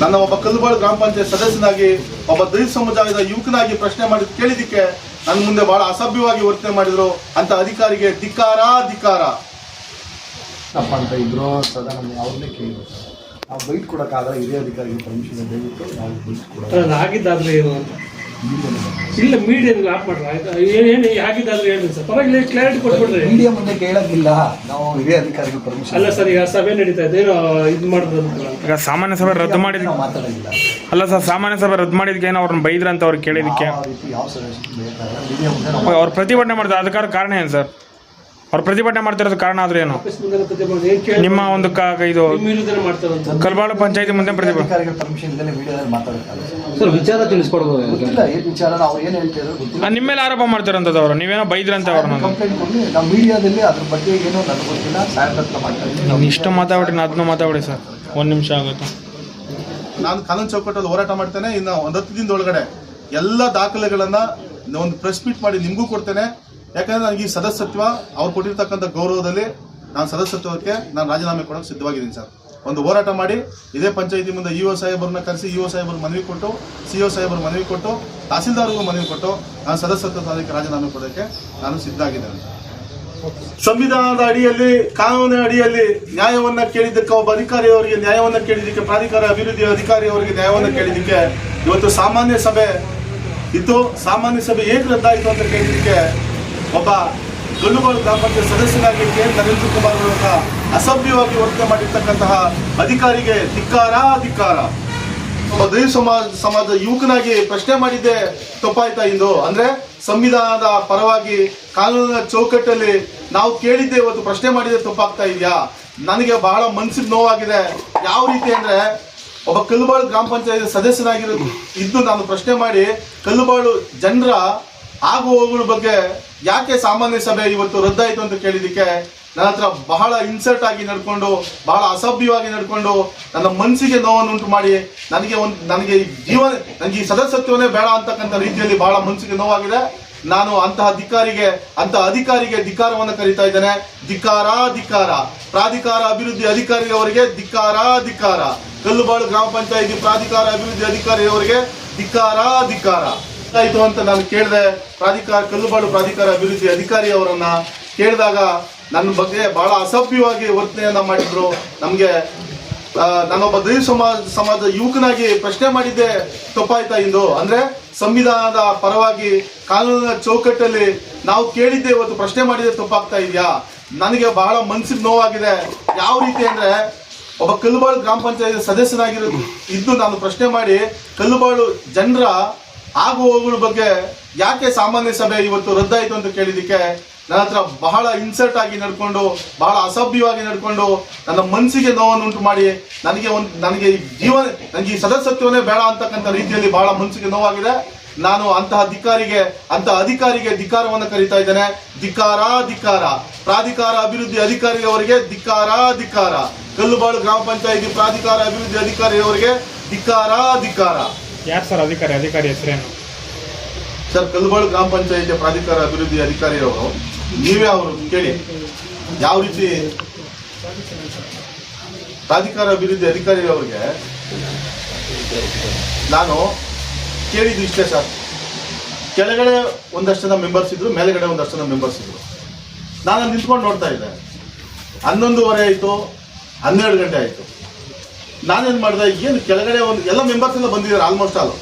ನನ್ನ ಒಬ್ಬ ಕಲ್ಲುಬಾಳು ಗ್ರಾಮ ಪಂಚಾಯತ್ ಸದಸ್ಯನಾಗಿ ಒಬ್ಬ ದಲಿತ ಸಮುದಾಯದ ಯುವಕನಾಗಿ ಪ್ರಶ್ನೆ ಮಾಡಿ ಕೇಳಿದಕ್ಕೆ ನನ್ನ ಮುಂದೆ ಬಹಳ ಅಸಭ್ಯವಾಗಿ ವರ್ತನೆ ಮಾಡಿದ್ರು ಅಂತ ಅಧಿಕಾರಿಗೆ ಧಿಕ್ಕಾರ ಧಿಕ್ಕಾರ ತಪ್ಪ ಅಂತ ಇದ್ರು ಸದಾ ನಮ್ಮ ಅವ್ರನ್ನೇ ಕೇಳಿದ್ರು. ನಾವು ಬೈಟ್ ಕೊಡೋಕ್ಕಾಗಲ್ಲ ಹಿರಿಯ ಅಧಿಕಾರಿಗೆ ಪರ್ಮಿಷನ್ ದಯವಿಟ್ಟು ನಾವು ಬೈಟ್ ಕೊಡೋದು. ಏನು ಅಂತ. ಇಲ್ಲ ಮೀಡಿಯಾ ಆಫ್ ಮಾಡ್ರ. ಆಯ್ತಾ? ಏನು ಆಗಿದ್ದಾದ್ರೆ ಹೇಳಿ ಸರ್. ಪರವಾಗಿಲ್ಲ ಕ್ಲಾರಿಟಿ ಕೊಟ್ಬಿಡ್ರಿ. ಮೀಡಿಯಾ ಮುಂದೆ ಕೇಳೋದಿಲ್ಲ. ನಾವು ಹಿರಿಯ ಅಧಿಕಾರಿಗೆ ಪರ್ಮಿಷನ್ ಅಲ್ಲ ಸರ್ ಈಗ ಸಭೆ ನಡೀತಾ ಇದೆ. ಏನೋ ಇದು ಮಾಡಿದ್ರು. ಈಗ ಸಾಮಾನ್ಯ ಸಭೆ ರದ್ದು ಮಾಡಿದ ನಾವು ಮಾತಾಡೋದಿಲ್ಲ. ಅಲ್ಲ ಸರ್ ಸಾಮಾನ್ಯ ಸಭೆ ರದ್ದು ಮಾಡಿದಕ್ಕೆ ಏನೋ ಅವ್ರನ್ನ ಬೈದ್ರ ಅಂತ ಅವ್ರು ಕೇಳಿದಕ್ಕೆ ಯಾವ ಅವ್ರು ಪ್ರತಿಭಟನೆ ಮಾಡಿದ ಅದಕ್ಕಾರ ಕಾರಣ ಏನು ಸರ್? ಅವ್ರು ಪ್ರತಿಭಟನೆ ಮಾಡ್ತಿರೋದು ಕಾರಣ ಆದ್ರೆ ಏನು? ನಿಮ್ಮ ಒಂದು ಕ ಇದು ಕಲ್ಬಾಳು ಪಂಚಾಯತಿ ಮುಂದೆ ಪ್ರತಿಭಟನೆ ವಿಚಾರ ತಿಳಿಸ್ಕೊಡ್ಬೋದು ನಿಮ್ಮ ಮೇಲೆ ಆರೋಪ ಮಾಡ್ತಿರೋದ್ ಅವರು ನೀವೇನೋ ಬೈದ್ರಂತ ಅವ್ರನ್ನ ಕಂಪ್ಲೇಂಟ್ ನಾವು ಮೀಡಿಯಾದಲ್ಲಿ ಅದ್ರ ಬಗ್ಗೆ ಏನೋ ನನಗೆ ಗೊತ್ತಿಲ್ಲ ಇಷ್ಟು ಮಾತಾಡ್ಬಿಡಿ ಅದನ್ನ ಮಾತಾಡಿ ಸರ್. ಒಂದು ನಿಮಿಷ ಆಗುತ್ತೆ. ನಾನು ಕಾನೂನು ಚೌಕಟ್ಟಲ್ಲಿ ಹೋರಾಟ ಮಾಡ್ತೇನೆ ಇನ್ನು ಒಂದು ಹತ್ತು ದಿನದ ಒಳಗಡೆ ಎಲ್ಲ ದಾಖಲೆಗಳನ್ನ ಒಂದು ಪ್ರೆಸ್ ಮೀಟ್ ಮಾಡಿ ನಿಮಗೂ ಕೊಡ್ತೇನೆ. ಯಾಕಂದ್ರೆ ನನಗೆ ಈ ಸದಸ್ಯತ್ವ ಅವ್ರು ಕೊಟ್ಟಿರ್ತಕ್ಕಂಥ ಗೌರವದಲ್ಲಿ ನಾನು ಸದಸ್ಯತ್ವಕ್ಕೆ ನಾನು ರಾಜೀನಾಮೆ ಕೊಡೋಕೆ ಸಿದ್ಧವಾಗಿದ್ದೀನಿ ಸರ್. ಒಂದು ಹೋರಾಟ ಮಾಡಿ, ಇದೇ ಪಂಚಾಯಿತಿ ಮುಂದೆ ಇ ಒ ಸಾಹೇಬರನ್ನ ಕರೆಸಿ ಇ ಒ ಸಾಹೇಬರು ಮನವಿ ಕೊಟ್ಟು, ಸಿ ಒ ಸಾಹೇಬರು ಮನವಿ ಕೊಟ್ಟು, ತಹಸೀಲ್ದಾರ್ಗೂ ಮನವಿ ಕೊಟ್ಟು ನಾನು ಸದಸ್ಯತ್ವ ಸದಸ್ಯತ್ವಕ್ಕೆ ರಾಜೀನಾಮೆ ಕೊಡೋಕ್ಕೆ ನಾನು ಸಿದ್ಧ ಆಗಿದ್ದೇನೆ ಸಂವಿಧಾನದ ಅಡಿಯಲ್ಲಿ, ಕಾನೂನಿನ ಅಡಿಯಲ್ಲಿ ನ್ಯಾಯವನ್ನ ಕೇಳಿದ್ದಕ್ಕೆ ಒಬ್ಬ ಅಧಿಕಾರಿಯವರಿಗೆ ನ್ಯಾಯವನ್ನ ಕೇಳಿದ್ದಕ್ಕೆ, ಪ್ರಾಧಿಕಾರ ಅಭಿವೃದ್ಧಿ ಅಧಿಕಾರಿಯವರಿಗೆ ನ್ಯಾಯವನ್ನ ಕೇಳಿದ್ದಕ್ಕೆ ಇವತ್ತು ಸಾಮಾನ್ಯ ಸಭೆ ಇತ್ತು. ಸಾಮಾನ್ಯ ಸಭೆ ಏಕೆ ರದ್ದಾಯಿತು ಅಂತ ಕೇಳಿದ್ದಕ್ಕೆ ಒಬ್ಬ ಗಲ್ಲುಗೋಳು ಗ್ರಾಮ ಪಂಚಾಯತ್ ಸದಸ್ಯನಾಗಿ ಕೆ. ನರೇಂದ್ರ ಕುಮಾರ್ ಅವರ ಅಸಭ್ಯವಾಗಿ ವರ್ತನೆ ಮಾಡಿರ್ತಕ್ಕಂತಹ ಅಧಿಕಾರಿಗೆ ಧಿಕ್ಕಾರ ಧಿಕ್ಕಾರ ದಲಿತ ಸಮಾಜ, ಸಮಾಜದ ಯುವಕನಾಗಿ ಪ್ರಶ್ನೆ ಮಾಡಿದ್ದೆ, ತಪ್ಪಾಯ್ತಾ ಇಂದು? ಅಂದ್ರೆ ಸಂವಿಧಾನದ ಪರವಾಗಿ ಕಾನೂನಿನ ಚೌಕಟ್ಟಲ್ಲಿ ನಾವು ಕೇಳಿದ್ದೆ, ಇವತ್ತು ಪ್ರಶ್ನೆ ಮಾಡಿದ್ರೆ ತಪ್ಪಾಗ್ತಾ ಇದೆಯಾ? ನನಗೆ ಬಹಳ ಮನಸ್ಸಿಗೆ ನೋವಾಗಿದೆ. ಯಾವ ರೀತಿ ಅಂದ್ರೆ ಒಬ್ಬ ಕಲ್ಲುಬಾಳು ಗ್ರಾಮ ಪಂಚಾಯತ್ ಸದಸ್ಯನಾಗಿರೋದು ಇದ್ದು ನಾನು ಪ್ರಶ್ನೆ ಮಾಡಿ, ಕಲ್ಲುಬಾಳು ಜನರ ಆಗು ಹೋಗುಗಳ ಬಗ್ಗೆ ಯಾಕೆ ಸಾಮಾನ್ಯ ಸಭೆ ಇವತ್ತು ರದ್ದಾಯಿತು ಅಂತ ಕೇಳಿದಕ್ಕೆ ನನ್ನ ಹತ್ರ ಬಹಳ ಇನ್ಸರ್ಟ್ ಆಗಿ ನಡ್ಕೊಂಡು, ಬಹಳ ಅಸಭ್ಯವಾಗಿ ನಡ್ಕೊಂಡು ನನ್ನ ಮನಸ್ಸಿಗೆ ನೋವನ್ನು ಉಂಟು ಮಾಡಿ ನನಗೆ ಒಂದು, ನನಗೆ ಈ ಜೀವನ, ನನಗೆ ಈ ಸದಸ್ಯತ್ವನೇ ಬೇಡ ಅಂತಕ್ಕಂಥ ರೀತಿಯಲ್ಲಿ ಬಹಳ ಮನಸ್ಸಿಗೆ ನೋವಾಗಿದೆ. ನಾನು ಅಂತಹ ಧಿಕ್ಕಾರಿಗೆ ಅಂತಹ ಅಧಿಕಾರಿಗೆ ಧಿಕ್ಕಾರವನ್ನು ಕರೀತಾ ಇದ್ದೇನೆ. ಧಿಕ್ಕಾರ ಧಿಕ್ಕಾರ ಪ್ರಾಧಿಕಾರ ಅಭಿವೃದ್ಧಿ ಅಧಿಕಾರಿ ಅವರಿಗೆ ಧಿಕ್ಕಾರ ಧಿಕ್ಕಾರ ಕಲ್ಲುಬಾಳು ಗ್ರಾಮ ಪಂಚಾಯಿತಿ ಪ್ರಾಧಿಕಾರ ಅಭಿವೃದ್ಧಿ ಅಧಿಕಾರಿ ಅವರಿಗೆ ಧಿಕ್ಕಾರ ಧಿಕ್ಕಾರ ಆಯ್ತು ಅಂತ ನಾನು ಕೇಳಿದೆ. ಪ್ರಾಧಿಕಾರ, ಕಲ್ಲುಬಾಳು ಪ್ರಾಧಿಕಾರ ಅಭಿವೃದ್ಧಿ ಅಧಿಕಾರಿ ಅವರನ್ನು ಕೇಳಿದಾಗ ನನ್ನ ಬಗ್ಗೆ ಬಹಳ ಅಸಭ್ಯವಾಗಿ ವರ್ತನೆಯನ್ನ ಮಾಡಿದ್ರು. ನಮಗೆ ನಾನೊಬ್ಬ ದಲಿತ ಸಮಾಜ, ಸಮಾಜದ ಯುವಕನಾಗಿ ಪ್ರಶ್ನೆ ಮಾಡಿದ್ದೆ, ತಪ್ಪಾಯ್ತಾ ಇಂದು? ಅಂದ್ರೆ ಸಂವಿಧಾನದ ಪರವಾಗಿ ಕಾನೂನಿನ ಚೌಕಟ್ಟಲ್ಲಿ ನಾವು ಕೇಳಿದ್ದೆ, ಇವತ್ತು ಪ್ರಶ್ನೆ ಮಾಡಿದ್ರೆ ತಪ್ಪಾಗ್ತಾ ಇದೆಯಾ? ನನಗೆ ಬಹಳ ಮನ್ಸಿಗೆ ನೋವಾಗಿದೆ. ಯಾವ ರೀತಿ ಅಂದ್ರೆ ಒಬ್ಬ ಕಲ್ಲುಬಾಳು ಗ್ರಾಮ ಪಂಚಾಯತ್ ಸದಸ್ಯನಾಗಿರೋದು ಇದ್ದು ನಾನು ಪ್ರಶ್ನೆ ಮಾಡಿ, ಕಲ್ಲುಬಾಳು ಜನರ ಆಗು ಹೋಗುಗಳ ಬಗ್ಗೆ ಯಾಕೆ ಸಾಮಾನ್ಯ ಸಭೆ ಇವತ್ತು ರದ್ದಾಯಿತು ಅಂತ ಕೇಳಿದಕ್ಕೆ ನನ್ನ ಹತ್ರ ಬಹಳ ಇನ್ಸರ್ಟ್ ಆಗಿ ನಡ್ಕೊಂಡು, ಬಹಳ ಅಸಭ್ಯವಾಗಿ ನಡ್ಕೊಂಡು ನನ್ನ ಮನಸ್ಸಿಗೆ ನೋವನ್ನು ಉಂಟು ಮಾಡಿ ನನಗೆ ಒಂದು, ನನಗೆ ಈ ಜೀವನ, ನನಗೆ ಈ ಸದಸ್ಯತ್ವನೇ ಬೇಡ ಅಂತಕ್ಕಂಥ ರೀತಿಯಲ್ಲಿ ಬಹಳ ಮನಸ್ಸಿಗೆ ನೋವಾಗಿದೆ. ನಾನು ಅಂತಹ ಅಧಿಕಾರಿಗೆ ಅಂತಹ ಅಧಿಕಾರಿಗೆ ಧಿಕ್ಕಾರವನ್ನು ಕರೀತಾ ಇದ್ದೇನೆ. ಧಿಕ್ಕಾರ ಧಿಕ್ಕಾರ. ಪ್ರಾಧಿಕಾರ ಅಭಿವೃದ್ಧಿ ಅಧಿಕಾರಿಯವರಿಗೆ ಧಿಕ್ಕಾರ ಧಿಕ್ಕಾರ. ಕಲ್ಲುಬಾಳು ಗ್ರಾಮ ಪಂಚಾಯಿತಿ ಪ್ರಾಧಿಕಾರ ಅಭಿವೃದ್ಧಿ ಅಧಿಕಾರಿ ಅವರಿಗೆ ಧಿಕ್ಕಾರ ಧಿಕ್ಕಾರ. ಯಾರು ಸರ್ ಅಧಿಕಾರಿ? ಅಧಿಕಾರಿ ಹೆಸರೇನು? ಸರ್ ಕಲ್ಬಾಳ್ ಗ್ರಾಮ ಪಂಚಾಯಿತಿ ಪ್ರಾಧಿಕಾರ ಅಭಿವೃದ್ಧಿ ಅಧಿಕಾರಿ ಅವರು, ನೀವೇ ಅವರು ಕೇಳಿ ಯಾವ ರೀತಿ ಪ್ರಾಧಿಕಾರ ಅಭಿವೃದ್ಧಿ ಅಧಿಕಾರಿ ಅವರಿಗೆ ನಾನು ಕೇಳಿದ್ದು ಇಷ್ಟೇ ಸರ್. ಕೆಳಗಡೆ ಒಂದಷ್ಟು ಜನ ಮೆಂಬರ್ಸ್ ಇದ್ರು, ಮೇಲೆಗಡೆ ಒಂದಷ್ಟು ಜನ ಮೆಂಬರ್ಸ್ ಇದ್ರು. ನಾನು ನಿಂತ್ಕೊಂಡು ನೋಡ್ತಾ ಇದ್ದೆ. ಹನ್ನೊಂದುವರೆ ಆಯಿತು, ಹನ್ನೆರಡು ಗಂಟೆ ಆಯಿತು. ನಾನೇನು ಮಾಡಿದೆ, ಏನು ಕೆಳಗಡೆ ಒಂದು ಎಲ್ಲ ಮೆಂಬರ್ಸ್ ಎಲ್ಲ ಬಂದಿದ್ದಾರೆ ಆಲ್ಮೋಸ್ಟ್ ಆಲ್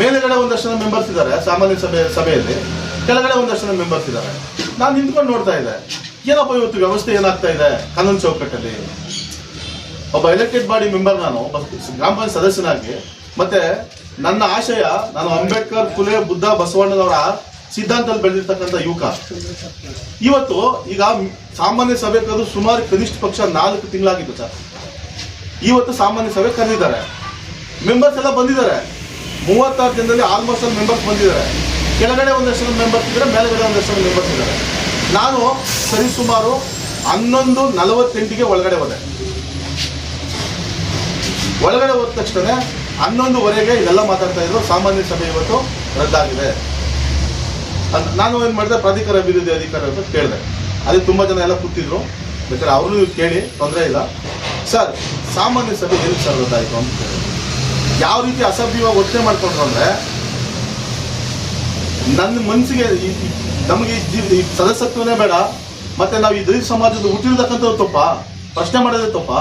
ಮೇಲೆಗಡೆ ಒಂದಷ್ಟು ಜನ ಮೆಂಬರ್ಸ್ ಇದ್ದಾರೆ, ಸಾಮಾನ್ಯ ಸಭೆ ಸಭೆಯಲ್ಲಿ. ಕೆಳಗಡೆ ಒಂದಷ್ಟು ಜನ ಮೆಂಬರ್ಸ್ ಇದ್ದಾರೆ. ನಾನು ನಿಂತ್ಕೊಂಡು ನೋಡ್ತಾ ಇದ್ದೆ. ಏನಪ್ಪ ಇವತ್ತು ವ್ಯವಸ್ಥೆ ಏನಾಗ್ತಾ ಇದೆ? ಕಾನೂನು ಚೌಕಟ್ಟಲ್ಲಿ. ಒಬ್ಬ ಎಲೆಕ್ಟೆಡ್ ಬಾಡಿ ಮೆಂಬರ್ ನಾನು, ಒಬ್ಬ ಗ್ರಾಮ ಪಂಚಾಯತ್ ಸದಸ್ಯನಾಗಿ. ಮತ್ತೆ ನನ್ನ ಆಶಯ, ನಾನು ಅಂಬೇಡ್ಕರ್, ಕುಲೆ, ಬುದ್ಧ, ಬಸವಣ್ಣನವರ ಸಿದ್ಧಾಂತದಲ್ಲಿ ಬೆಳೆದಿರ್ತಕ್ಕಂಥ ಯುವಕ. ಇವತ್ತು ಈಗ ಸಾಮಾನ್ಯ ಸಭೆ ಕರೆದು ಸುಮಾರು ಕನಿಷ್ಠ ಪಕ್ಷ ನಾಲ್ಕು ತಿಂಗಳಾಗಿತ್ತು ಸರ್. ಇವತ್ತು ಸಾಮಾನ್ಯ ಸಭೆ ಕರೆದಿದ್ದಾರೆ. ಮೆಂಬರ್ಸ್ ಎಲ್ಲ ಬಂದಿದ್ದಾರೆ. ಮೂವತ್ತಾರು ಜನದಲ್ಲಿ ಆಲ್ಮೋಸ್ಟ್ ಅಲ್ಲಿ ಮೆಂಬರ್ಸ್ ಬಂದಿದ್ದಾರೆ. ಕೆಳಗಡೆ ಒಂದಷ್ಟು ಜನ ಮೆಂಬರ್ಸ್ ಇದ್ದಾರೆ, ಮೇಲ್ಗಡೆ ಒಂದಷ್ಟು ಜನ ಮೆಂಬರ್ಸ್ ಇದ್ದಾರೆ. ನಾನು ಸರಿಸುಮಾರು ಹನ್ನೊಂದು ನಲವತ್ತೆಂಟಿಗೆ ಒಳಗಡೆ ಹೋದೆ. ಒಳಗಡೆ ಹೋದ ತಕ್ಷಣ ಹನ್ನೊಂದುವರೆಗೆ ಇದೆಲ್ಲ ಮಾತಾಡ್ತಾ ಇದ್ರು. ಸಾಮಾನ್ಯ ಸಭೆ ಇವತ್ತು ರದ್ದಾಗಿದೆ. ಅಂತ ನಾನು ಏನು ಮಾಡಿದೆ? ಪ್ರಾಧಿಕಾರ ಅಭಿವೃದ್ಧಿ ಅಧಿಕಾರಿ ಅಂತ ಕೇಳಿದೆ. ಅದೇ ತುಂಬ ಜನ ಎಲ್ಲ ಕೂತಿದ್ರು. ಬೇಕಾದ್ರೆ ಅವರು ಕೇಳಿ ತೊಂದರೆ ಇಲ್ಲ. ಸರ್, ಸಾಮಾನ್ಯ ಸಭೆ ಎಲ್ಲಿ ಸರ್ ಗೊತ್ತಾಯಿತು ಅಂತ ಯಾವ ರೀತಿ ಅಸಭ್ಯವಾಗಿ ವರ್ತನೆ ಮಾಡ್ಕೊಂಡ್ರು ಅಂದ್ರೆ, ನನ್ನ ಮನಸ್ಸಿಗೆ ನಮಗೆ ಈ ಸದಸ್ಯತ್ವನೇ ಬೇಡ, ಮತ್ತೆ ನಾವು ಈ ದಲಿತ ಸಮಾಜದ ಹುಟ್ಟಿರ್ತಕ್ಕಂಥದ್ದು ತಪ್ಪ, ಪ್ರಶ್ನೆ ಮಾಡೋದೇ ತಪ್ಪ.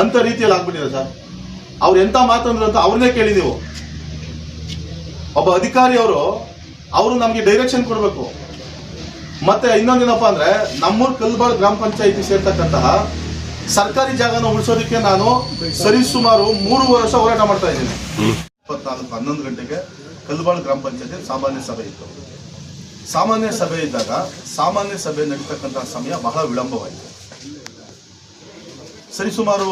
ಅಂತ ರೀತಿಯಲ್ಲಿ ಆಗ್ಬಿಟ್ಟಿದೆ ಸರ್. ಅವ್ರು ಎಂತ ಮಾತಂದ್ರು ಅಂತ ಅವ್ರನ್ನೇ ಕೇಳಿ ನೀವು. ಒಬ್ಬ ಅಧಿಕಾರಿ ಅವರು ಅವರು ನಮಗೆ ಡೈರೆಕ್ಷನ್ ಕೊಡಬೇಕು. ಮತ್ತೆ ಇನ್ನೊಂದೇನಪ್ಪ ಅಂದ್ರೆ ನಮ್ಮೂರ್ ಕಲ್ಬಾಳ್ ಗ್ರಾಮ ಪಂಚಾಯತಿ ಸೇರ್ತಕ್ಕಂತಹ ಸರ್ಕಾರಿ ಜಾಗನ ಉಳಿಸೋದಕ್ಕೆ ನಾನು ಸರಿಸುಮಾರು ಮೂರು ವರ್ಷ ಹೋರಾಟ ಮಾಡ್ತಾ ಇದ್ದೀನಿ. ಇಪ್ಪತ್ನಾಲ್ಕು ಹನ್ನೊಂದು ಗಂಟೆಗೆ ಕಲ್ಬಾಳ್ ಗ್ರಾಮ ಪಂಚಾಯತಿ ಸಾಮಾನ್ಯ ಸಭೆ ಇತ್ತು. ಸಾಮಾನ್ಯ ಸಭೆ ಇದ್ದಾಗ ಸಾಮಾನ್ಯ ಸಭೆ ನಡೀತಕ್ಕಂತಹ ಸಮಯ ಬಹಳ ವಿಳಂಬವಾಯಿತು. ಸರಿಸುಮಾರು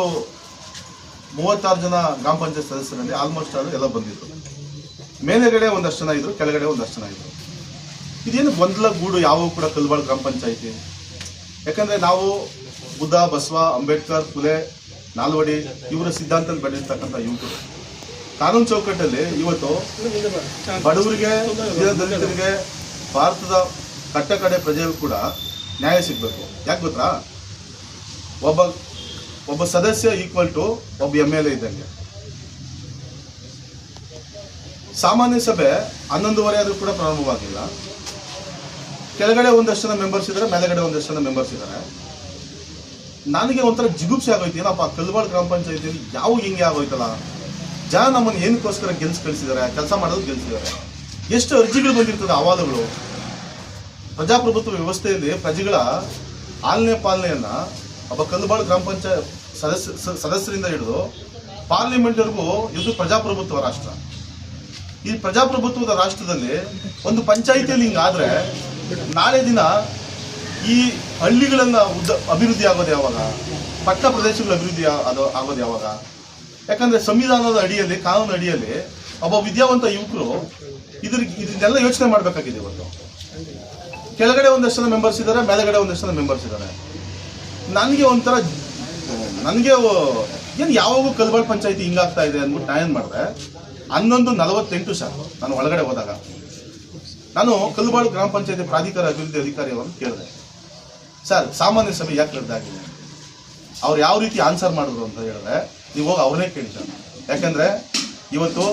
ಮೂವತ್ತಾರು ಜನ ಗ್ರಾಮ ಪಂಚಾಯತ್ ಸದಸ್ಯರಲ್ಲಿ ಆಲ್ಮೋಸ್ಟ್ ಅದು ಎಲ್ಲ ಬಂದಿತ್ತು ಮೇಲೆಗಡೆ ಒಂದಷ್ಟು ಜನ ಇದ್ರು ಕೆಳಗಡೆ ಒಂದಷ್ಟು ಜನ ಇದ್ರು. ಇದೇನು ಗೊಂದಲ ಗೂಡು ಯಾವ ಕೂಡ ಕಲ್ಬಾಳ್ ಗ್ರಾಮ ಪಂಚಾಯಿತಿ? ಯಾಕಂದ್ರೆ ನಾವು ಬುದ್ಧ, ಬಸವ, ಅಂಬೇಡ್ಕರ್ ಪುಲೆ ನಾಲ್ವಡಿ ಇವರ ಸಿದ್ಧಾಂತ ಬೆಳೆದಿರ್ತಕ್ಕಂಥ ಯುವಕರು. ಕಾನೂನು ಚೌಕಟ್ಟಲ್ಲಿ ಇವತ್ತು ಬಡವರಿಗೆ ದಲಿತರಿಗೆ, ಭಾರತದ ಕಟ್ಟ ಕಡೆ ಪ್ರಜೆಗೂ ಕೂಡ ನ್ಯಾಯ ಸಿಗಬೇಕು. ಯಾಕೆ ಗೊತ್ತಾ? ಒಬ್ಬ ಒಬ್ಬ ಸದಸ್ಯ ಈಕ್ವಲ್ ಟು ಒಬ್ಬ ಎಂ ಎಲ್ ಎ ಇದ್ದಂಗೆ. ಸಾಮಾನ್ಯ ಸಭೆ ಹನ್ನೊಂದುವರೆ ಆದರೂ ಕೂಡ ಪ್ರಾರಂಭವಾಗಿಲ್ಲ. ಕೆಳಗಡೆ ಒಂದಷ್ಟು ಜನ ಮೆಂಬರ್ಸ್ ಇದ್ದಾರೆ ಮೇಲೆಗಡೆ ಒಂದಷ್ಟು ಜನ ಮೆಂಬರ್ಸ್ ಇದ್ದಾರೆ ನನಗೆ ಒಂಥರ ಜಿಗುಪ್ಸೆ ಆಗೋಯ್ತು. ಏನಪ್ಪ ಕಲ್ಬಾಳ್ ಗ್ರಾಮ ಪಂಚಾಯತಿಯಲ್ಲಿ ಯಾವ ಹಿಂಗೆ ಆಗೋಯ್ತಲ್ಲ? ಜನ ನಮ್ಮನ್ನು ಏನಕ್ಕೋಸ್ಕರ ಗೆಲ್ಸ್ ಕಳಿಸಿದ್ದಾರೆ, ಕೆಲಸ ಮಾಡೋದು ಗೆಲ್ಸಿದ್ದಾರೆ. ಎಷ್ಟು ಅರ್ಜಿಗಳು ಬಂದಿರ್ತದೆ, ಅವಾದಗಳು. ಪ್ರಜಾಪ್ರಭುತ್ವ ವ್ಯವಸ್ಥೆಯಲ್ಲಿ ಪ್ರಜೆಗಳ ಆಲನೆ ಪಾಲನೆಯನ್ನು ಒಬ್ಬ ಕಲ್ಬಾಳ್ ಗ್ರಾಮ ಪಂಚಾಯತ್ ಸದಸ್ಯ ಸದಸ್ಯರಿಂದ ಹಿಡಿದು ಪಾರ್ಲಿಮೆಂಟ್ವರೆಗೂ ಇದು ಪ್ರಜಾಪ್ರಭುತ್ವ ರಾಷ್ಟ್ರ. ಈ ಪ್ರಜಾಪ್ರಭುತ್ವದ ರಾಷ್ಟ್ರದಲ್ಲಿ ಒಂದು ಪಂಚಾಯಿತಿಯಲ್ಲಿ ಹಿಂಗಾದ್ರೆ ನಾಳೆ ದಿನ ಈ ಹಳ್ಳಿಗಳನ್ನ ಉದ್ದ ಅಭಿವೃದ್ಧಿ ಆಗೋದು ಯಾವಾಗ? ಪಟ್ಟಣ ಪ್ರದೇಶಗಳ ಅಭಿವೃದ್ಧಿ ಅದು ಆಗೋದು ಯಾವಾಗ? ಯಾಕಂದ್ರೆ ಸಂವಿಧಾನದ ಅಡಿಯಲ್ಲಿ ಕಾನೂನು ಅಡಿಯಲ್ಲಿ ಒಬ್ಬ ವಿದ್ಯಾವಂತ ಯುವಕರು ಇದ್ರ ಇದನ್ನೆಲ್ಲ ಯೋಚನೆ ಮಾಡ್ಬೇಕಾಗಿದೆ ಇವತ್ತು. ಕೆಳಗಡೆ ಒಂದಷ್ಟು ಜನ ಮೆಂಬರ್ಸ್ ಇದ್ದಾರೆ, ಮೇಲೆಗಡೆ ಒಂದಷ್ಟು ಜನ ಮೆಂಬರ್ಸ್ ಇದ್ದಾರೆ. ನನಗೆ ಒಂಥರ ನನಗೆ ಏನು ಯಾವಾಗೂ ಕಲ್ಬಾಳ್ ಪಂಚಾಯತಿ ಹಿಂಗಾಗ್ತಾ ಇದೆ ಅಂದ್ಬಿಟ್ಟು ನಾನು ಏನು ಮಾಡಿದೆ? ಹನ್ನೊಂದು ನಲವತ್ತೆಂಟು ಸರ್, ನಾನು ಒಳಗಡೆ ಹೋದಾಗ. ನಾನು ಕಲ್ಲುಬಾಳು ಗ್ರಾಮ ಪಂಚಾಯತಿ ಪ್ರಾಧಿಕಾರ ಅಭಿವೃದ್ಧಿ ಅಧಿಕಾರಿ ಅವರನ್ನು ಕೇಳಿದೆ. ಸರ್, ಸಾಮಾನ್ಯ ಸಭೆ ಯಾಕೆ ರದ್ದಾಗಿದೆ ಅವ್ರು ಯಾವ ರೀತಿ ಆನ್ಸರ್ ಮಾಡಿದ್ರು ಅಂತ ಹೇಳಿದ್ರೆ, ನೀವು ಹೋಗಿ ಅವ್ರನ್ನೇ ಕೇಳಿ ಸರ್. ಯಾಕಂದ್ರೆ ಇವತ್ತು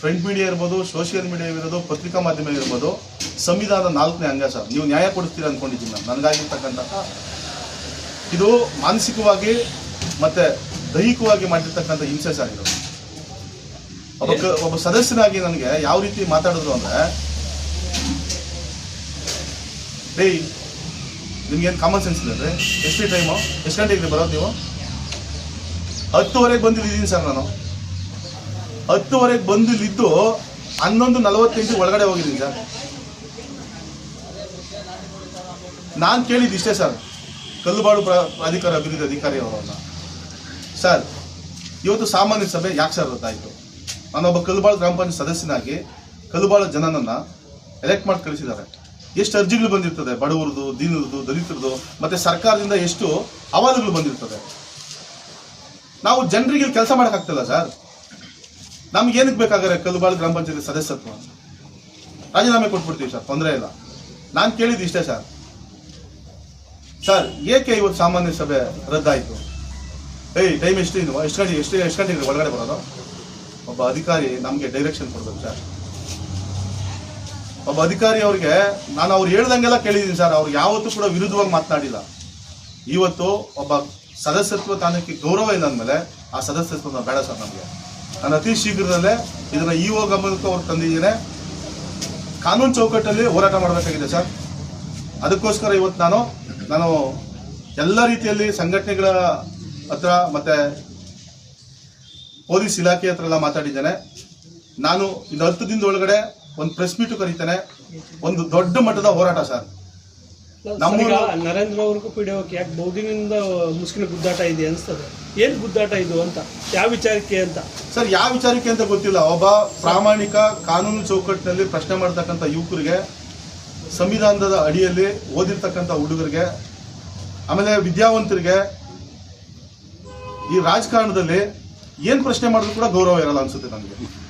ಪ್ರಿಂಟ್ ಮೀಡಿಯಾ ಇರ್ಬೋದು ಸೋಷಿಯಲ್ ಮೀಡಿಯಾ ಇರ್ಬೋದು ಪತ್ರಿಕಾ ಮಾಧ್ಯಮ ಇರ್ಬೋದು, ಸಂವಿಧಾನದ ನಾಲ್ಕನೇ ಅಂಗ ಸರ್. ನೀವು ನ್ಯಾಯ ಕೊಡ್ತೀರ ಅಂದ್ಕೊಂಡಿದ್ದೀನಿ ನಾನು. ನನಗಾಗಿರ್ತಕ್ಕಂತಹ ಇದು ಮಾನಸಿಕವಾಗಿ ಮತ್ತೆ ದೈಹಿಕವಾಗಿ ಮಾಡಿರ್ತಕ್ಕಂಥ ಹಿಂಸೆ ಸರ್ ಇದು. ಒಬ್ಬ ಒಬ್ಬ ಸದಸ್ಯನಾಗಿ ನನಗೆ ಯಾವ ರೀತಿ ಮಾತಾಡಿದ್ರು ಅಂದ್ರೆ ಡೇ ನಿಮ್ಗೇನು ಕಾಮನ್ ಸೆನ್ಸ್ ಇಲ್ಲ ರೀ ಎಷ್ಟು ಟೈಮು ಎಷ್ಟು ಗಂಟೆಗೆ ಬರೋದು ನೀವು? ಹತ್ತುವರೆಗೆ ಬಂದಿದ್ದೀನಿ ಸರ್ ನಾನು. ಹತ್ತುವರೆಗೆ ಬಂದಿಲ್ಲಿದ್ದು ಹನ್ನೊಂದು ನಲವತ್ತೆಂಟು ಒಳಗಡೆ ಹೋಗಿದ್ದೀನಿ ಸರ್. ನಾನು ಕೇಳಿದ್ದು ಇಷ್ಟೇ ಸರ್. ಕಲ್ಲುಬಾಡು ಪ್ರ- ಪ್ರಾಧಿಕಾರ ಅಭಿವೃದ್ಧಿ ಅಧಿಕಾರಿ ಅವರನ್ನು. ಸರ್, ಇವತ್ತು ಸಾಮಾನ್ಯ ಸಭೆ ಯಾಕೆ ಸರ್ ಗೊತ್ತಾಯಿತು? ನಾನೊಬ್ಬ ಕಲ್ಲುಬಾಳು ಗ್ರಾಮ ಪಂಚಾಯತ್ ಸದಸ್ಯನಾಗಿ ಕಲ್ಲುಬಾಳು ಜನನನ್ನ ಎಲೆಕ್ಟ್ ಮಾಡಿ ಕಳಿಸಿದ್ದಾರೆ. ಎಷ್ಟು ಅರ್ಜಿಗಳು ಬಂದಿರ್ತದೆ ಬಡವರದು ದೀನರದು ದಲಿತರದು ಮತ್ತೆ ಸರ್ಕಾರದಿಂದ ಎಷ್ಟು ಅವಾಲುಗಳು ಬಂದಿರ್ತದೆ? ನಾವು ಜನರಿಗೆ ಕೆಲಸ ಮಾಡೋಕ್ಕಾಗ್ತಿಲ್ಲ ಸರ್. ನಮ್ಗೆ ಏನಕ್ಕೆ ಬೇಕಾಗಾರೆ ಕಲ್ಲುಬಾಳು ಗ್ರಾಮ ಪಂಚಾಯತಿ ಸದಸ್ಯತ್ವ? ರಾಜೀನಾಮೆ ಕೊಟ್ಬಿಡ್ತೀವಿ ಸರ್, ತೊಂದರೆ ಇಲ್ಲ. ನಾನು ಕೇಳಿದ್ದು ಇಷ್ಟೇ ಸರ್. ಸರ್, ಏಕೆ ಇವತ್ತು ಸಾಮಾನ್ಯ ಸಭೆ ರದ್ದಾಯಿತು? ಏಯ್ ಟೈಮ್ ಎಷ್ಟು ಇದು ಎಷ್ಟು ಗಂಟೆ ಎಷ್ಟು ಎಷ್ಟು ಗಂಟೆಗೆ ಒಳಗಡೆ ಬರೋದು? ಒಬ್ಬ ಅಧಿಕಾರಿ ನಮಗೆ ಡೈರೆಕ್ಷನ್ ಕೊಡ್ಬೇಕು ಸರ್. ಒಬ್ಬ ಅಧಿಕಾರಿ ಅವ್ರಿಗೆ, ನಾನು ಅವ್ರು ಹೇಳ್ದಂಗೆಲ್ಲ ಕೇಳಿದ್ದೀನಿ ಸರ್, ಅವ್ರು ಯಾವತ್ತೂ ಕೂಡ ವಿರುದ್ಧವಾಗಿ ಮಾತನಾಡಿಲ್ಲ. ಇವತ್ತು ಒಬ್ಬ ಸದಸ್ಯತ್ವ ತಾನಕ್ಕೆ ಗೌರವ ಇಲ್ಲ ಅಂದಮೇಲೆ ಆ ಸದಸ್ಯತ್ವ ಬೇಡ ಸರ್ ನಮಗೆ. ನಾನು ಅತಿ ಶೀಘ್ರದಲ್ಲೇ ಇದನ್ನು ಇ ಒ ಗಮನಕ್ಕೆ ಅವ್ರು ತಂದಿದ್ದೇನೆ. ಕಾನೂನು ಚೌಕಟ್ಟಲ್ಲಿ ಹೋರಾಟ ಮಾಡಬೇಕಾಗಿದೆ ಸರ್. ಅದಕ್ಕೋಸ್ಕರ ಇವತ್ತು ನಾನು ನಾನು ಎಲ್ಲ ರೀತಿಯಲ್ಲಿ ಸಂಘಟನೆಗಳ ಹತ್ರ ಮತ್ತು ಪೊಲೀಸ್ ಇಲಾಖೆ ಹತ್ರ ಎಲ್ಲ ಮಾತಾಡಿದ್ದೇನೆ. ನಾನು ಇದು ಹತ್ತು ದಿನದ ಒಳಗಡೆ ಒಂದು ಪ್ರೆಸ್ ಮೀಟು ಕರೀತಾನೆ. ಒಂದು ದೊಡ್ಡ ಮಟ್ಟದ ಹೋರಾಟ ಸರ್. ನಮ್ಮೂರು- ನರೇಂದ್ರ ಅವ್ರಿಗೂ ಪಿಡಿಯೋಕೆ ಯಾಕೆ ಬಹುದಿನದಿಂದ ಮುಸ್ಲಿಂ ಗುದ್ದಾಟ ಇದೆ ಅನಿಸ್ತದೆ. ಏನು ಗುದ್ದಾಟ ಇದು ಅಂತ? ಯಾವ ವಿಚಾರಕ್ಕೆ ಅಂತ? ಸರ್ ಯಾವ ವಿಚಾರಕ್ಕೆ ಅಂತ ಗೊತ್ತಿಲ್ಲ. ಒಬ್ಬ ಪ್ರಾಮಾಣಿಕ ಕಾನೂನು ಚೌಕಟ್ಟಿನಲ್ಲಿ ಪ್ರಶ್ನೆ ಮಾಡ್ತಕ್ಕಂಥ ಯುವಕರಿಗೆ ಸಂವಿಧಾನದ ಅಡಿಯಲ್ಲಿ ಓದಿರ್ತಕ್ಕಂಥ ಹುಡುಗರಿಗೆ ಆಮೇಲೆ ವಿದ್ಯಾವಂತರಿಗೆ ಈ ರಾಜಕಾರಣದಲ್ಲಿ ಏನು ಪ್ರಶ್ನೆ ಮಾಡಿದ್ರು ಕೂಡ ಗೌರವ ಇರಲ್ಲ ಅನ್ಸುತ್ತೆ ನನಗೆ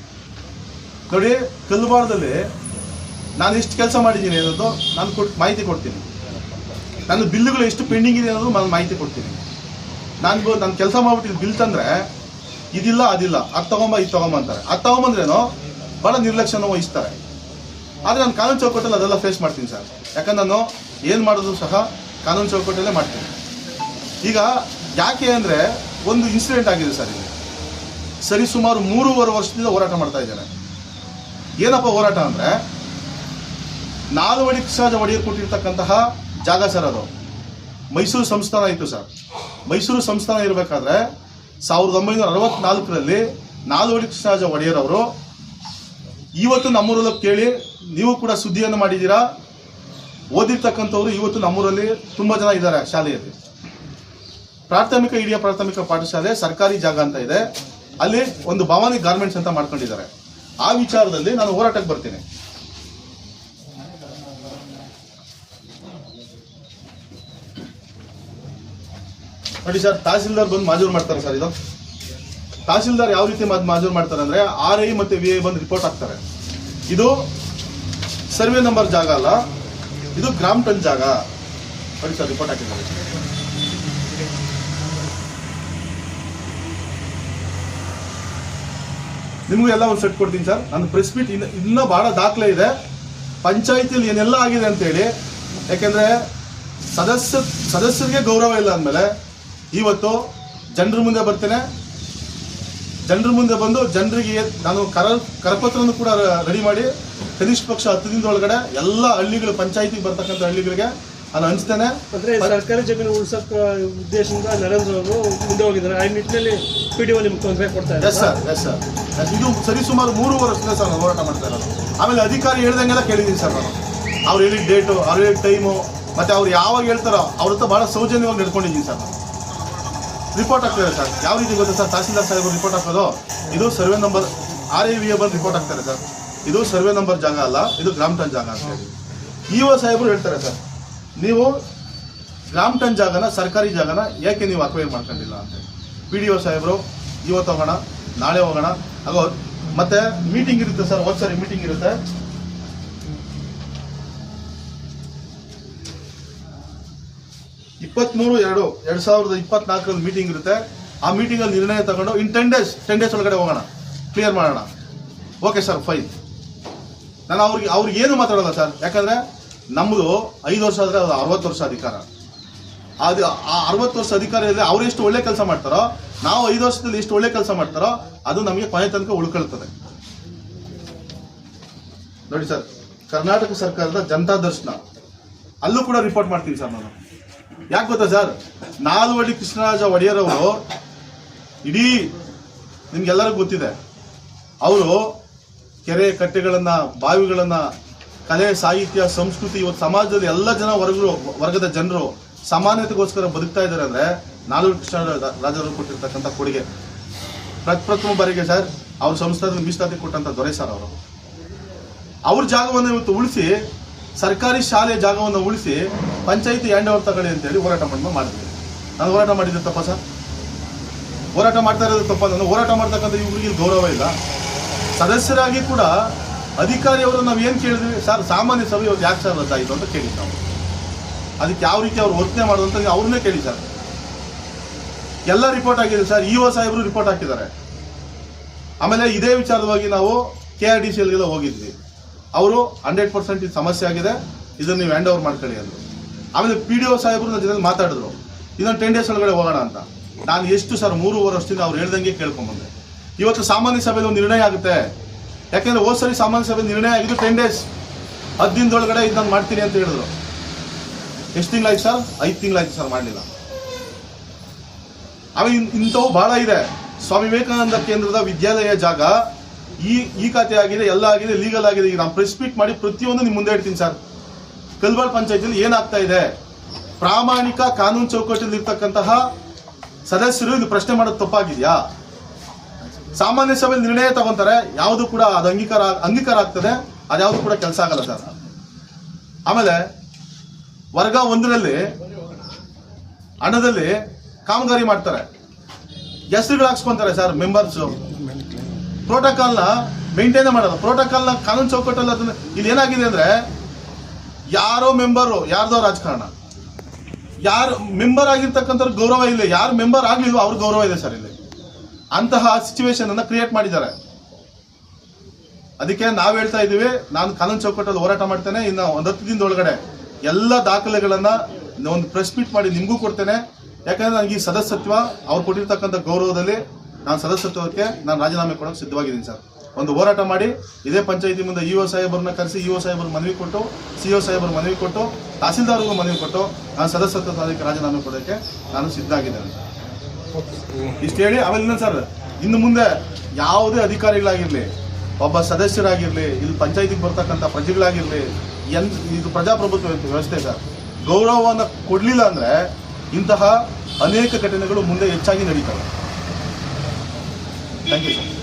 ನೋಡಿ ಕಲ್ಬಾರ್ದಲ್ಲಿ ನಾನು ಎಷ್ಟು ಕೆಲಸ ಮಾಡಿದ್ದೀನಿ ಅನ್ನೋದು ನಾನು ಕೊಟ್ಟು ಮಾಹಿತಿ ಕೊಡ್ತೀನಿ. ನನ್ನ ಬಿಲ್ಲುಗಳು ಎಷ್ಟು ಪೆಂಡಿಂಗ್ ಇದೆ ಅನ್ನೋದು ನಾನು ಮಾಹಿತಿ ಕೊಡ್ತೀನಿ. ನಾನು ನಾನು ಕೆಲಸ ಮಾಡ್ಬಿಟ್ಟು ಬಿಲ್ ತಂದರೆ ಇದಿಲ್ಲ, ಅದಿಲ್ಲ, ಅದು ತಗೊಂಬ, ಇದು ತಗೊಂಬ ಅಂತಾರೆ. ಅದು ತೊಗೊಂಬಂದ್ರೇನು ಬಹಳ ನಿರ್ಲಕ್ಷ್ಯನ ವಹಿಸ್ತಾರೆ ಆದರೆ ನಾನು ಕಾನೂನು ಚೌಕಟ್ಟಲ್ಲಿ ಅದೆಲ್ಲ ಫೇಸ್ ಮಾಡ್ತೀನಿ ಸರ್. ಯಾಕಂದ್ರೆ ನಾನು ಏನು ಮಾಡೋದು ಸಹ ಕಾನೂನು ಚೌಕಟ್ಟಲ್ಲೇ ಮಾಡ್ತೀನಿ. ಈಗ ಯಾಕೆ ಅಂದರೆ ಒಂದು ಇನ್ಸಿಡೆಂಟ್ ಆಗಿದೆ ಸರ್ ಇಲ್ಲಿ. ಸರಿ, ಸುಮಾರು ಮೂರುವರೆ ವರ್ಷದಿಂದ ಹೋರಾಟ ಮಾಡ್ತಾ ಇದ್ದೇನೆ ಏನಪ್ಪ ಹೋರಾಟ ಅಂದರೆ ನಾಲ್ವಡಿ ಸಹಜ ಒಡೆಯರ್ ಕೊಟ್ಟಿರ್ತಕ್ಕಂತಹ ಜಾಗ ಸರ್ ಅದು. ಮೈಸೂರು ಸಂಸ್ಥಾನ ಇತ್ತು ಸರ್. ಮೈಸೂರು ಸಂಸ್ಥಾನ ಇರಬೇಕಾದ್ರೆ ಸಾವಿರದ ಒಂಬೈನೂರ ಅರವತ್ನಾಲ್ಕರಲ್ಲಿ ನಾಲ್ವಡಿ ಸಹಜ ಒಡೆಯರ್ ಅವರು, ಇವತ್ತು ನಮ್ಮೂರಲ್ಲಿ ಕೇಳಿ, ನೀವು ಕೂಡ ಸುದ್ದಿಯನ್ನು ಮಾಡಿದ್ದೀರಾ? ಓದಿರ್ತಕ್ಕಂಥವ್ರು ಇವತ್ತು ನಮ್ಮೂರಲ್ಲಿ ತುಂಬ ಜನ ಇದ್ದಾರೆ ಶಾಲೆಯಲ್ಲಿ. ಪ್ರಾಥಮಿಕ, ಹಿರಿಯ ಪ್ರಾಥಮಿಕ ಪಾಠಶಾಲೆ ಸರ್ಕಾರಿ ಜಾಗ ಅಂತ ಇದೆ. ಅಲ್ಲಿ ಒಂದು ಭವಾನಿ ಗಾರ್ಮೆಂಟ್ಸ್ ಅಂತ ಮಾಡ್ಕೊಂಡಿದ್ದಾರೆ. ಆ ವಿಚಾರದಲ್ಲಿ ನಾನು ಹೋರಾಟಕ್ಕೆ ಬರ್ತೀನಿ. ನೋಡಿ ಸರ್, ತಹಸೀಲ್ದಾರ್ ಬಂದು ಮಾಜೂರು ಮಾಡ್ತಾರೆ ಸರ್ ಇದು. ತಹಸೀಲ್ದಾರ್ ಯಾವ ರೀತಿ ಮಾಜ್- ಮಾಜೂರು ಮಾಡ್ತಾರೆ ಅಂದ್ರೆ ಆರ್ ಐ ಮತ್ತೆ ವಿ ಐ ಬಂದು ರಿಪೋರ್ಟ್ ಹಾಕ್ತಾರೆ. ಇದು ಸರ್ವೆ ನಂಬರ್ ಜಾಗ ಅಲ್ಲ, ಇದು ಗ್ರಾಮ್ ಟನ್ ಜಾಗ. ನೋಡಿ ಸರ್ ರಿಪೋರ್ಟ್ ಹಾಕಿದ್ದಾರೆ. ನಿಮಗೂ ಎಲ್ಲ ಒಂದು ಸೆಟ್ ಕೊಡ್ತೀನಿ ಸರ್ ನನ್ನ ಪ್ರೆಸ್ ಮೀಟ್ ಇನ್ನು ಇನ್ನೂ ಭಾಳ ದಾಖಲೆ ಇದೆ. ಪಂಚಾಯತಿಯಲ್ಲಿ ಏನೆಲ್ಲ ಆಗಿದೆ ಅಂತೇಳಿ, ಯಾಕೆಂದರೆ ಸದಸ್ಯ ಸದಸ್ಯರಿಗೆ ಗೌರವ ಇಲ್ಲ ಅಂದಮೇಲೆ ಇವತ್ತು ಜನರ ಮುಂದೆ ಬರ್ತೇನೆ. ಜನರ ಮುಂದೆ ಬಂದು ಜನರಿಗೆ ನಾನು ಕರ ಕರಪತ್ರವನ್ನು ಕೂಡ ರೆಡಿ ಮಾಡಿ, ಕನಿಷ್ಠ ಪಕ್ಷ ಹತ್ತು ದಿನದೊಳಗಡೆ ಎಲ್ಲ ಹಳ್ಳಿಗಳು, ಪಂಚಾಯತಿಗೆ ಬರ್ತಕ್ಕಂಥ ಹಳ್ಳಿಗಳಿಗೆ ನಾನು ಅನಿಸ್ತಾನೆ? ಅಂದ್ರೆ ಸರ್ಕಾರಿ ಜಮೀನು ಉಳಿಸೋಕೆ ಉದ್ದೇಶದಿಂದ ನರೇಂದ್ರ ಅವರು ಮುಂದೆ ಹೋಗಿದ್ದಾರೆ. ಆ ನಿಟ್ಟಿನಲ್ಲಿ ಪಿ ಡಿ ಒ ನಿಮ್ಗೆ ತೊಂದರೆ ಕೊಡ್ತಾ ಎಸ್ ಸರ್ ಎಸ್ ಸರ್ ಇದು ಸರಿ ಸುಮಾರು ಮೂರುವರೆ ವರ್ಷದಿಂದ ಸರ್ ನಾನು ಹೋರಾಟ ಮಾಡ್ತಾ ಇರೋದು. ಆಮೇಲೆ ಅಧಿಕಾರಿ ಹೇಳ್ದಂಗೆಲ್ಲ ಕೇಳಿದ್ದೀನಿ ಸರ್ ನಾನು. ಅವ್ರು ಹೇಳಿದ ಡೇಟು ಅವ್ರು ಹೇಳಿದ ಟೈಮು ಮತ್ತೆ ಅವ್ರು ಯಾವಾಗ ಹೇಳ್ತಾರೋ ಅವ್ರ ಹತ್ರ ಭಾಳ ಸೌಜನ್ಯವಾಗಿ ನಡ್ಕೊಂಡಿದ್ದೀನಿ ಸರ್ ನಾನು. ರಿಪೋರ್ಟ್ ಆಗ್ತದೆ ಸರ್. ಯಾವ ರೀತಿ ಗೊತ್ತಾ ಸರ್? ತಹಸೀಲ್ದಾರ್ ಸಾಹೇಬರು ರಿಪೋರ್ಟ್ ಹಾಕೋದು? ಇದು survey number R I V A ಬಂದು ರಿಪೋರ್ಟ್ ಆಗ್ತಾರೆ ಸರ್. ಇದು ಸರ್ವೆ ನಂಬರ್ ಜಾಗ ಅಲ್ಲ ಇದು ಗ್ರಾಮ ಟನ್ ಜಾಗ ಅಂತ ಹೇಳಿ. ಇ ಒ ಸಾಹೇಬರು ಹೇಳ್ತಾರೆ ಸರ್. ನೀವು ಗ್ರಾಮ್ ಟನ್ ಜಾಗನ, ಸರ್ಕಾರಿ ಜಾಗನ ಯಾಕೆ ನೀವು ಅಕ್ವೈರ್ ಮಾಡ್ಕೊಂಡಿಲ್ಲ ಅಂತ ಪಿ ಡಿ ಒ ಸಾಹೇಬರು, ಇವತ್ತು ಹೋಗೋಣ, ನಾಳೆ ಹೋಗೋಣ. ಹಾಗೋ ಮತ್ತೆ ಮೀಟಿಂಗ್ ಇರುತ್ತೆ ಸರ್ ಒಂದು ಸರಿ ಮೀಟಿಂಗ್ ಇರುತ್ತೆ. ಇಪ್ಪತ್ತ್ಮೂರು ಎರಡು ಎರಡು ಸಾವಿರದ ಇಪ್ಪತ್ನಾಲ್ಕರಲ್ಲಿ ಮೀಟಿಂಗ್ ಇರುತ್ತೆ. ಆ ಮೀಟಿಂಗಲ್ಲಿ ನಿರ್ಣಯ ತಗೊಂಡು in ten days ten days ಒಳಗಡೆ ಹೋಗೋಣ. ಕ್ಲಿಯರ್ ಮಾಡೋಣ. ಓಕೆ ಸರ್ ಫೈನ್ ನಾನು ಅವ್ರಿಗೆ ಅವ್ರಿಗೆ ಏನು ಮಾತಾಡೋಲ್ಲ ಸರ್ ಯಾಕಂದ್ರೆ ನಮ್ಮದು ಐದು ವರ್ಷ ಆದರೆ ಅದು ಅರವತ್ತು ವರ್ಷ ಅಧಿಕಾರ. ಅದು ಆ ಅರವತ್ತು ವರ್ಷ ಅಧಿಕಾರ ಇದೆ ಅವ್ರು ಎಷ್ಟು ಒಳ್ಳೆ ಕೆಲಸ ಮಾಡ್ತಾರೋ, ನಾವು ಐದು ವರ್ಷದಲ್ಲಿ ಎಷ್ಟು ಒಳ್ಳೆ ಕೆಲಸ ಮಾಡ್ತಾರೋ, ಅದು ನಮಗೆ ಕೊನೆ ತನಕ ಉಳ್ಕೊಳ್ತದೆ. ನೋಡಿ ಸರ್, ಕರ್ನಾಟಕ ಸರ್ಕಾರದ ಜನತಾ ದರ್ಶನ. ಅಲ್ಲೂ ಕೂಡ ರಿಪೋರ್ಟ್ ಮಾಡ್ತೀನಿ ಸರ್ ನಾನು. ಯಾಕೆ ಗೊತ್ತಾ ಸರ್? ನಾಲ್ವಡಿ ಕೃಷ್ಣರಾಜ ಒಡೆಯರ್ ಅವರು ಇಡೀ ನಿಮ್ಗೆಲ್ಲರಿಗೂ ಗೊತ್ತಿದೆ. ಅವರು ಕೆರೆ ಕಟ್ಟೆಗಳನ್ನು, ಬಾವಿಗಳನ್ನ ಕಲೆ, ಸಾಹಿತ್ಯ, ಸಂಸ್ಕೃತಿ, ಇವತ್ತು ಸಮಾಜದಲ್ಲಿ ಎಲ್ಲ ಜನ ವರ್ಗರು, ವರ್ಗದ ಜನರು ಸಮಾನತೆಗೋಸ್ಕರ ಬದುಕ್ತಾ ಇದ್ದಾರೆ ಅಂದ್ರೆ ನಾಲ್ವರು ಕೃಷ್ಣ ರಾಜರು ಕೊಟ್ಟಿರ್ತಕ್ಕಂಥ ಕೊಡುಗೆ. ಪ್ರಪ್ರಥಮ ಬಾರಿಗೆ ಸರ್, ಅವ್ರ ಸಂಸ್ಥಾನದಲ್ಲಿ ಮೀಸಲಾತಿ ಕೊಟ್ಟಂತ ದೊರೆ ಸರ್ ಅವರು. ಅವ್ರ ಜಾಗವನ್ನು ಇವತ್ತು ಉಳಿಸಿ, ಸರ್ಕಾರಿ ಶಾಲೆ ಜಾಗವನ್ನು ಉಳಿಸಿ, ಪಂಚಾಯಿತಿ ಹ್ಯಾಂಡ್ ಓವರ್ ತಗೊಳ್ಳಿ ಅಂತೇಳಿ ಹೋರಾಟ ಮಾಡಿದ್ರು ಮಾಡಿದ್ವಿ. ನಾನು ಹೋರಾಟ ಮಾಡಿದ್ದೆ ತಪ್ಪ ಸರ್? ಹೋರಾಟ ಮಾಡ್ತಾ ಇರೋದು ತಪ್ಪ? ನಾನು ಹೋರಾಟ ಮಾಡ್ತಕ್ಕಂಥ ಇವ್ರಿಗೆ ಗೌರವ ಇಲ್ಲ. ಸದಸ್ಯರಾಗಿ ಕೂಡ ಅಧಿಕಾರಿಯವರು ನಾವು ಏನು ಕೇಳಿದ್ವಿ? ಸರ್, ಸಾಮಾನ್ಯ ಸಭೆ ಇವತ್ತು ಯಾಕೆ ಸರ್ ರದ್ದಾಯಿತು ಅಂತ ಕೇಳಿದ್ದು ನಾವು. ಅದಕ್ಕೆ ಯಾವ ರೀತಿ ಅವ್ರು ವರ್ತನೆ ಮಾಡೋದು ಅಂತ ಅವ್ರನ್ನೇ ಕೇಳಿ ಸರ್. ಎಲ್ಲ ರಿಪೋರ್ಟ್ ಆಗಿದೆ ಸರ್. ಇ ಒ ಸಾಹೇಬರು ರಿಪೋರ್ಟ್ ಹಾಕಿದ್ದಾರೆ. ಆಮೇಲೆ ಇದೇ ವಿಚಾರವಾಗಿ ನಾವು ಕೆ ಆರ್ ಡಿ ಸಿ ಎಲ್ಗೆಲ್ಲ ಹೋಗಿದ್ವಿ. ಅವರು ಹಂಡ್ರೆಡ್ ಪರ್ಸೆಂಟ್ ಇದು ಸಮಸ್ಯೆ ಆಗಿದೆ. ಇದನ್ನು ನೀವು ಹ್ಯಾಂಡ್ ಓವರ್ ಮಾಡ್ಕೊಳ್ಳಿ ಅಂದರು. ಆಮೇಲೆ ಪಿ ಡಿ ಒ ಸಾಹೇಬರು ನನ್ನ ಜೊತೆ ಮಾತಾಡಿದ್ರು. ಇನ್ನೊಂದು ಟೆನ್ ಡೇಸ್ ಒಳಗಡೆ ಹೋಗೋಣ ಅಂತ. ನಾನು ಎಷ್ಟು ಸರ್ ಮೂರುವರೆ ವರ್ಷದಿಂದ ಅವ್ರು ಹೇಳ್ದಂಗೆ ಕೇಳ್ಕೊಂಬಂದೆ ಇವತ್ತು ಸಾಮಾನ್ಯ ಸಭೆಯಲ್ಲಿ ಒಂದು ನಿರ್ಣಯ ಆಗುತ್ತೆ. ಯಾಕೆಂದ್ರೆ ಹೋದ್ ಸರಿ ಸಾಮಾನ್ಯ ಸಭೆ ನಿರ್ಣಯ ಆಗಿದ್ದು ಟೆನ್ ಡೇಸ್ ಹತ್ತು ದಿನದೊಳಗಡೆ ಇದು ನಾನು ಮಾಡ್ತೀನಿ ಅಂತ ಹೇಳಿದ್ರು. ಎಷ್ಟು ತಿಂಗಳಾಯ್ತು ಸರ್? ಐದು ತಿಂಗಳಾಯ್ತು ಸರ್ ಮಾಡಲಿಲ್ಲ. ಆಮೇಲೆ ಇಂಥವು ಭಾಳ ಇದೆ. ಸ್ವಾಮಿ ವಿವೇಕಾನಂದ ಕೇಂದ್ರದ ವಿದ್ಯಾಲಯ ಜಾಗ ಈ ಈ ಖಾತೆ ಆಗಿದೆ, ಎಲ್ಲ ಆಗಿದೆ ಲೀಗಲ್ ಆಗಿದೆ. ಈಗ ನಾನು ಪ್ರೆಸ್ ಮೀಟ್ ಮಾಡಿ ಪ್ರತಿಯೊಂದು ನಿಮ್ಮ ಮುಂದೆ ಇಡ್ತೀನಿ ಸರ್. ಕಲ್ಬಾಳ್ ಪಂಚಾಯತಿಯಲ್ಲಿ ಏನಾಗ್ತಾ ಇದೆ? ಪ್ರಾಮಾಣಿಕ ಕಾನೂನು ಚೌಕಟ್ಟಲ್ಲಿ ಇರ್ತಕ್ಕಂತಹ ಸದಸ್ಯರು ಇದು ಪ್ರಶ್ನೆ ಮಾಡೋದು ತಪ್ಪಾಗಿದೆಯಾ? ಸಾಮಾನ್ಯ ಸಭೆಯಲ್ಲಿ ನಿರ್ಣಯ ತಗೊಂತಾರೆ, ಯಾವುದು ಕೂಡ ಅದು ಅಂಗೀಕಾರ ಅಂಗೀಕಾರ ಆಗ್ತದೆ, ಅದ್ಯಾವುದು ಕೂಡ ಕೆಲಸ ಆಗಲ್ಲ ಸರ್. ಆಮೇಲೆ, ವರ್ಗ ಒಂದರಲ್ಲಿ, ಹಣದಲ್ಲಿ ಕಾಮಗಾರಿ ಮಾಡ್ತಾರೆ. ಹೆಸರುಗಳು ಹಾಕ್ಸ್ಕೊಂತಾರೆ ಸರ್, ಮೆಂಬರ್ಸು. ಪ್ರೋಟೋಕಾಲ್ನ ಮೇಂಟೈನ್ ಮಾಡಲ್ಲ ಪ್ರೋಟೋಕಾಲ್ನ ಕಾನೂನು ಚೌಕಟ್ಟಲ್ಲಿ ಅದನ್ನ, ಇಲ್ಲಿ ಏನಾಗಿದೆ ಅಂದ್ರೆ, ಯಾರೋ ಮೆಂಬರು, ಯಾರ್ದೋ ರಾಜಕಾರಣ. ಯಾರು, ಮೆಂಬರ್ ಆಗಿರ್ತಕ್ಕಂಥ ಗೌರವ ಇಲ್ಲ, ಯಾರು ಮೆಂಬರ್ ಆಗ್ಲಿಲ್ವೋ ಅವ್ರ ಗೌರವ ಇದೆ ಸರ್ ಇಲ್ಲಿ. ಅಂತಹ ಸಿಚುವೇಶನ್ ಅನ್ನ ಕ್ರಿಯೇಟ್ ಮಾಡಿದ್ದಾರೆ. ಅದಕ್ಕೆ ನಾವ್ ಹೇಳ್ತಾ ಇದೀವಿ ನಾನು ಕಾನೂನು ಚೌಕಟ್ಟಲ್ಲಿ ಹೋರಾಟ ಮಾಡ್ತೇನೆ, ಇನ್ನು ಒಂದ್ ಹತ್ತು ದಿನದೊಳಗಡೆ ಎಲ್ಲ ದಾಖಲೆಗಳನ್ನ ಒಂದು ಪ್ರೆಸ್ ಮೀಟ್ ಮಾಡಿ ನಿಮಗೂ ಕೊಡ್ತೇನೆ. ಯಾಕಂದ್ರೆ ನನಗೆ ಈ ಸದಸ್ಯತ್ವ, ಅವ್ರು ಕೊಟ್ಟಿರ್ತಕ್ಕಂಥ ಗೌರವದಲ್ಲಿ ನಾನು ಸದಸ್ಯತ್ವಕ್ಕೆ ನಾನು ರಾಜೀನಾಮೆ ಕೊಡೋಕೆ ಸಿದ್ಧವಾಗಿದ್ದೀನಿ ಸರ್. ಒಂದು ಹೋರಾಟ ಮಾಡಿ, ಇದೇ ಪಂಚಾಯತಿ ಮುಂದೆ ಇ ಒ ಸಾಹೇಬರನ್ನ ಕರೆಸಿ ಇ ಒ ಸಾಹೇಬರು ಮನವಿ ಕೊಟ್ಟು, ಸಿ ಒ ಸಾಹೇಬರು ಮನವಿ ಕೊಟ್ಟು, ತಹಸೀಲ್ದಾರ್ಗೂ ಮನವಿ ಕೊಟ್ಟು ನಾನು ಸದಸ್ಯತ್ವ ಅದಕ್ಕೆ ರಾಜೀನಾಮೆ ಕೊಡೋಕ್ಕೆ ನಾನು ಸಿದ್ಧ ಆಗಿದ್ದೇನೆ. ಇಷ್ಟು ಹೇಳಿ ಆಮೇಲೆ ಇನ್ನೊಂದು ಸರ್, ಇನ್ನು ಮುಂದೆ ಯಾವುದೇ ಅಧಿಕಾರಿಗಳಾಗಿರಲಿ, ಒಬ್ಬ ಸದಸ್ಯರಾಗಿರಲಿ, ಇಲ್ಲಿ ಪಂಚಾಯತಿಗೆ ಬರ್ತಕ್ಕಂಥ ಪ್ರಜೆಗಳಾಗಿರಲಿ, ಎನ್ ಇದು ಪ್ರಜಾಪ್ರಭುತ್ವ ವ್ಯವಸ್ಥೆ ಸರ್, ಗೌರವವನ್ನು ಕೊಡಲಿಲ್ಲ ಅಂದರೆ ಇಂತಹ ಅನೇಕ ಘಟನೆಗಳು ಮುಂದೆ ಹೆಚ್ಚಾಗಿ ನಡೀತವೆ. Thank you sir